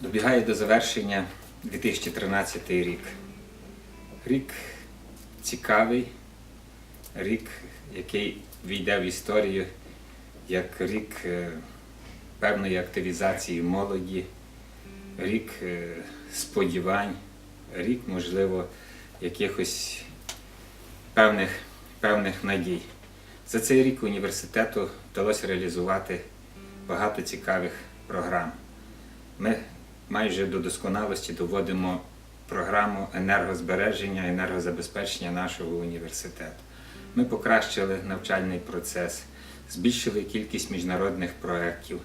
Добігає до завершення 2013 рік. Рік цікавий, рік, який війде в історію як рік е, певної активізації молоді, рік е, сподівань, рік, можливо, якихось певних, певних надій. За цей рік університету вдалося реалізувати багато цікавих програм. Ми майже до досконалості доводимо програму енергозбереження, енергозабезпечення нашого університету. Ми покращили навчальний процес, збільшили кількість міжнародних проєктів,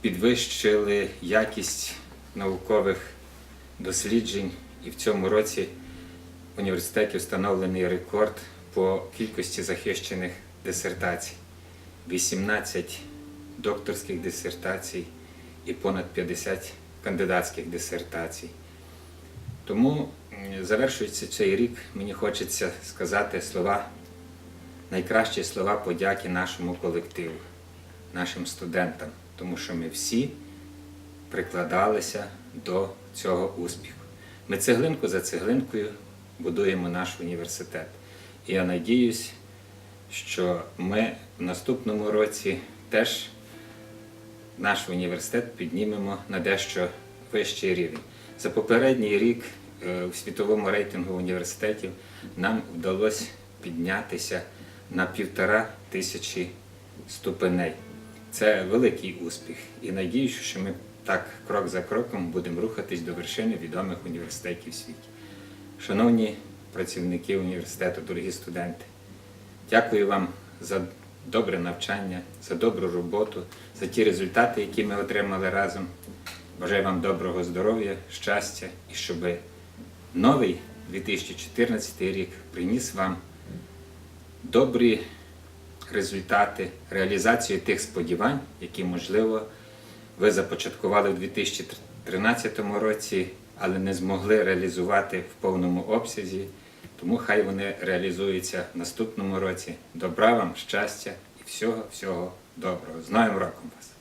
підвищили якість наукових досліджень і в цьому році в університеті встановлений рекорд по кількості захищених дисертацій. 18 докторських дисертацій і понад 50 кандидатських дисертацій. Тому, завершуючи цей рік, мені хочеться сказати слова, найкращі слова подяки нашому колективу, нашим студентам, тому що ми всі прикладалися до цього успіху. Ми цеглинку за цеглинкою будуємо наш університет. І я надіюсь, що ми в наступному році теж наш університет піднімемо на дещо вищий рівень. За попередній рік е, у світовому рейтингу університетів нам вдалося піднятися на півтора тисячі ступеней. Це великий успіх. І надіюся, що ми так крок за кроком будемо рухатись до вершини відомих університетів в світі. Шановні працівники університету, дорогі студенти, дякую вам за добре навчання, за добру роботу, за ті результати, які ми отримали разом. Бажаю вам доброго здоров'я, щастя і щоб новий 2014 рік приніс вам добрі результати, реалізацію тих сподівань, які, можливо, ви започаткували в 2013 році, але не змогли реалізувати в повному обсязі. Тому хай вони реалізуються в наступному році. Добра вам, щастя і всього, всього доброго. З Новим роком вас!